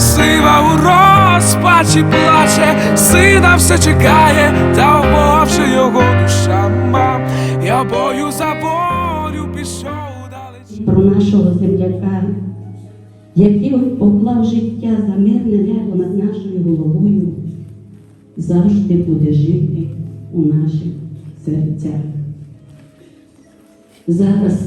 сива у розпачі плаче, сина все чекає, та вмовче його душа мам, я бою за волю пішов далеч. про нашого земляка, який поклав життя за мирне небо над нашою головою, завжди буде жити у наших серцях. Зараз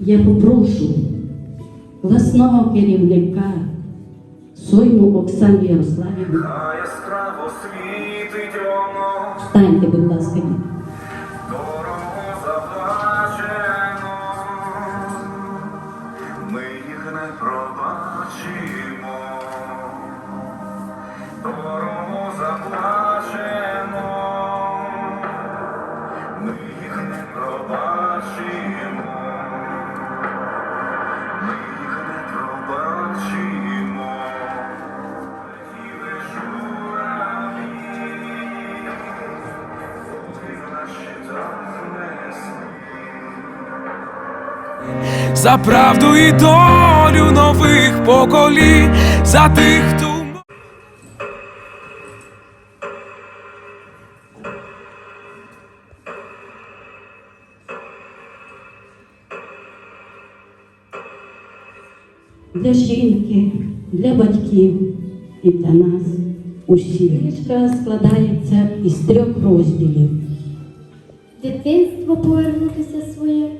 я попрошу власного керівника Сойму Оксану Ярославівну. А яскраво світить воно, Встаньте, будь ласка. дорого заплачено. Ми їх не пробачимо. За правду і долю нових поколінь, за тих, хто для жінки, для батьків і для нас усіх. Книжка складається із трьох розділів. дитинство повернутися своє.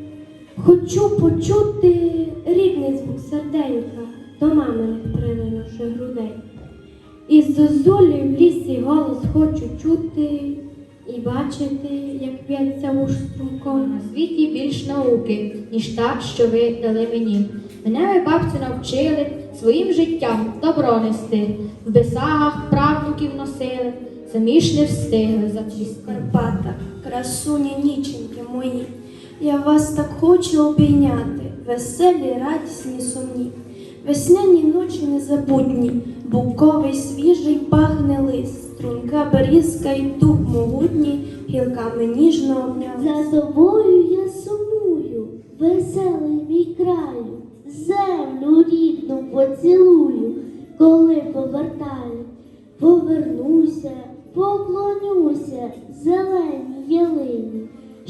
Хочу почути рідний звук серденька, до маминих прилинувши грудей. І з зозулі в лісі голос хочу чути і бачити, як п'ється уж струмком. На світі більш науки, ніж та, що ви дали мені. Мене ви, бабцю, навчили своїм життям добро нести. В бесагах правнуків носили, самі ж не встигли зацвісти. Карпата, красуні ніченьки мої, я вас так хочу обійняти, веселі, радісні, сумні, весняні ночі незабутні, буковий свіжий пахне лист, струнка берізка і дуб могутній, гілками ніжно обняв. За тобою я сумую, веселий мій краю, землю рідну поцілую, коли повертаю, повернуся, поклонюся ялині,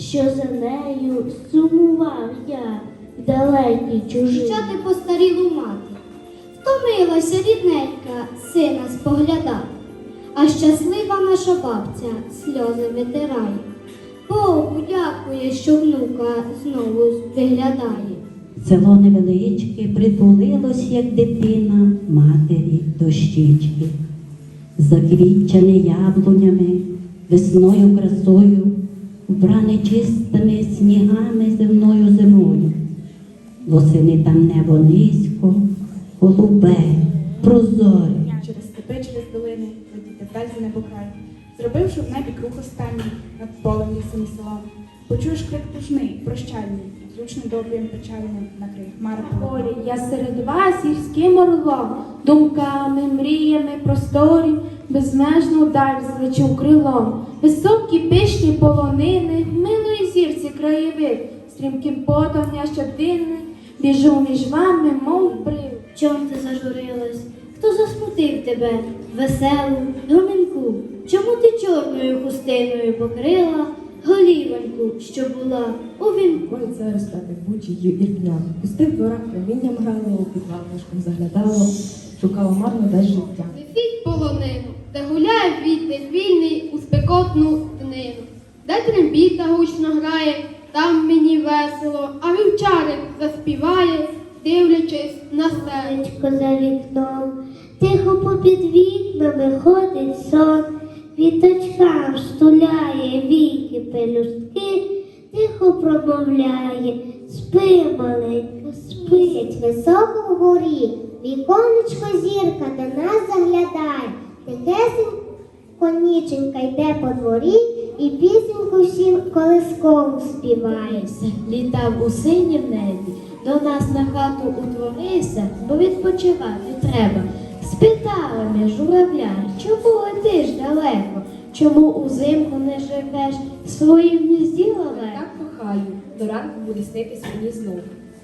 що за нею сумував я в далекій чужині. Що ти постарілу мати? Втомилася рідненька сина споглядати, а щаслива наша бабця сльози витирає. Богу дякує, що внука знову виглядає. Село невеличке притулилось, як дитина матері дощечки, заквітчене яблунями, весною красою, вбране чистими снігами земною зимою. Восени там небо низько, голубе, прозоре. через степи, через долини, летіти вдаль за небокрай, зробивши в небі круг останній над полем лісом і селом. Почуєш крик тужний, прощальний, зручно добрим печальним накрий хмари полі. Полі, я серед вас гірським орлом, думками, мріями, просторі, безмежну даль злечу крилом. Високі пишні полонини, милої зірці краєвид, стрімким потом я щоденний, біжу між вами, мов брив. Чом ти зажурилась? Хто засмутив тебе, веселу, домінку? Чому ти чорною хустиною покрила голівоньку, що була у вінку? Ой, це розпати бучію і дня. У стих дворах промінням грало, під лавочком заглядало, шукало марно десь життя. Несіть полонину, де гуляє вітер вільний у спекотну днину. Де трембіта гучно грає, там мені весело, а вівчарик заспіває, дивлячись на себе. За вікном, тихо попід вікнами ходить сон, Віточкам стуляє віки пелюстки, тихо промовляє, спи, маленька, спить високо вгорі, віконечко зірка до нас заглядає, тихесенько ніченька йде по дворі і пісеньку всім колискову співає. Літав у синім небі, до нас на хату утворився, бо відпочивати треба. Спитала ми журавля, чому летиш далеко? Чому узимку не живеш в своїм гнізді леле? Так кохаю, до ранку буде снитись мені знов.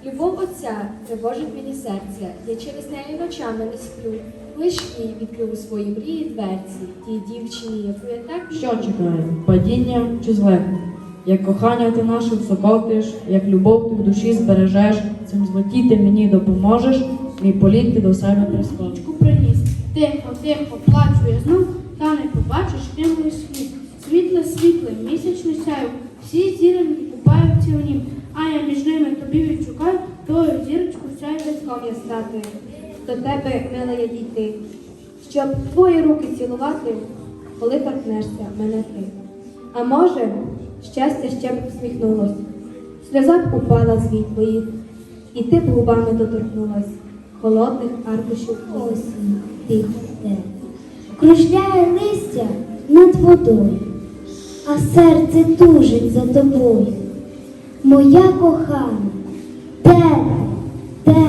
Любов отця тривожить мені серце, я через неї ночами не сплю. Лиш їй відкрив у свої мрії дверці, тій дівчині, яку я так Що чекає? Падіння чи злети? Як кохання ти наше всокотиш, як любов ти в душі збережеш, цим злетіти мені допоможеш, мій політ ти до себе прискочиш. Тихо, тихо, плачу я знов, та не побачиш прямий світ. Світле, світле, місячне сяйво, всі зіроньки купаються в нім, а я між ними тобі відшукаю, тою зірочку сяй виском я стати. до тебе, мила я дійти, щоб твої руки цілувати, коли торкнешся мене ти. А може, щастя ще б всміхнулось, сльоза б упала з вій твоїх, і ти б губами доторкнулась холодних аркушів осінь, тихо де. кружляє листя над водою, а серце тужить за тобою. Моя кохана, де, ти? де?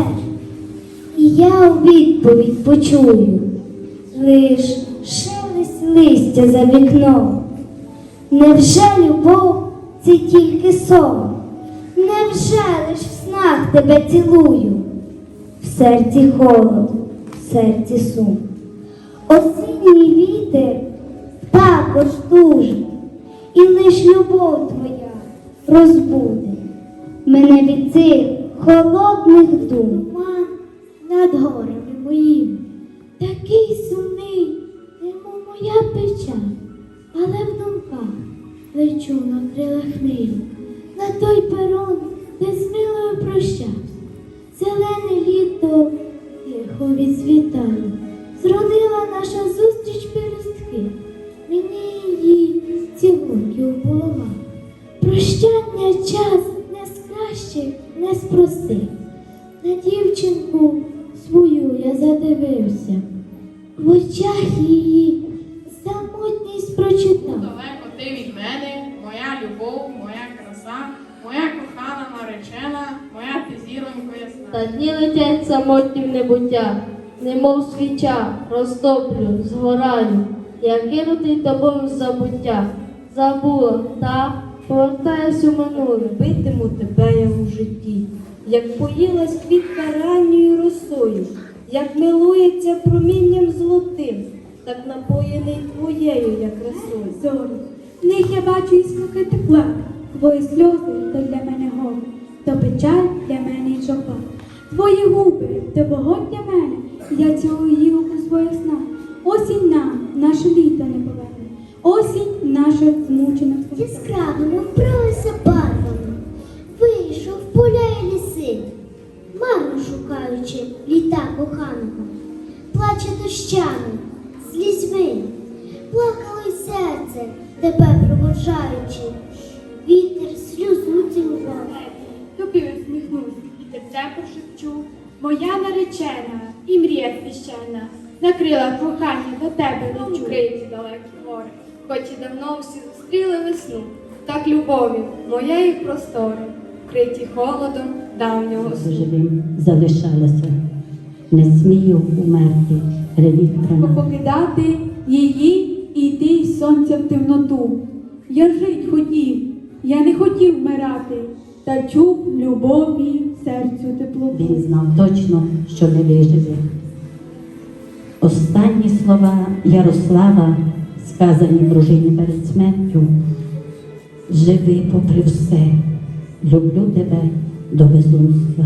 І я у відповідь почую лиш шелест листя за вікном. Невже любов це тільки сон? Невже лиш в снах тебе цілую? В серці холод, серці сум. Осінній вітер також тужить, і лиш любов твоя розбуде мене від цих холодних дум. Туман над горами моїми, такий сумний, немов моя печаль, але в думках лечу на крилах ниву, на той перон, де з милою прощався. Зелене літо тихо відсвітало, зродила наша зустріч пелюстки, мені її цілунків голова. Прощання час не з кращих, не спросив. На дівчинку свою я задивився, в очах її самотність прочитав. Далеко ти від мене, моя любов, моя краса, моя кохана наречена, моя. Та дні летять самотні в небуття, немов свіча, розтоплю, згораю, я кинутий тобою забуття, забула, та повертаюсь у минуле. Битиму тебе я у житті, як поїлась квітка ранньою росою, як милується промінням золотим, так напоєний твоєю я красою. зорі. В них я бачу іскри тепла, твої сльози то для мене горе, то печаль для мене й жопа. Твої губи то бого для мене, я цілую їх у своїх снах. Осінь нам, наше літо не поверне, осінь наша змучена серця. Накрила кохання до тебе лечу. Укриті далекі гори, хоч і давно всі зустріли весну, так любові моєї простори, вкриті холодом давнього сну. живим залишалася. Не смію умерти, ревітрана. покидати її і йти з сонця в темноту. Я жить хотів, я не хотів вмирати, та чув любові серцю теплоту. Він знав точно, що не виживе. Останні слова Ярослава, сказані дружині перед смертю. Живи попри все, люблю тебе до безумства.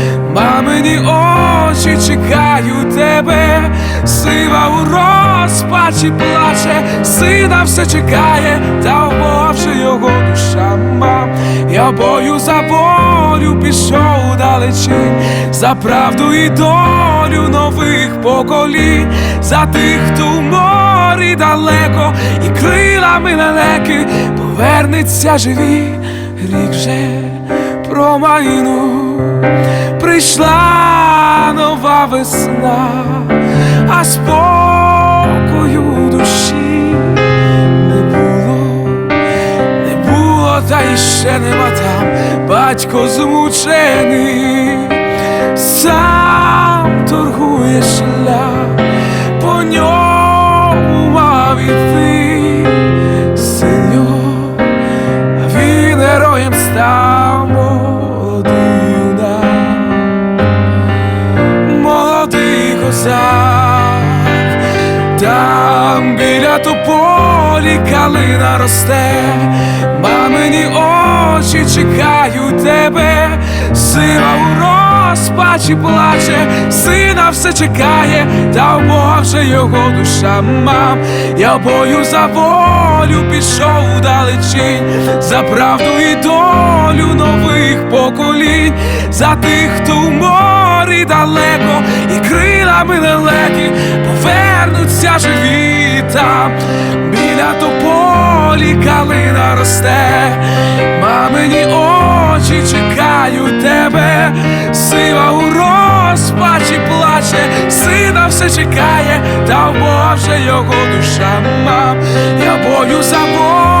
мамині очі чекають тебе, сива у розпачі плаче, сина все чекає, та в його душа мам. Я бою за волю пішов далечінь, за правду і долю нових поколінь, за тих, хто в морі далеко, і крилами лелеки повернеться живі, рік вже промайнув, прийшла нова весна, а спокою душі не було, не було, та й ще нема там, батько змучений, сам торгує шлях, по ньому мав іти син його, а він героєм став молодий там біля тополі калина росте, мамині очі чекають тебе, сила у розпачі плаче, сина все чекає, та в його душа мам. Я бою за волю пішов далечінь, за правду і долю нових поколінь, за тих, хто в морі далеко, крилами лелеки повернуться живі там, біля тополі калина росте, мамині очі чекають тебе, сива у розпачі плаче, сина все чекає, та в Бога вже його душа. Мам. Я бою за волю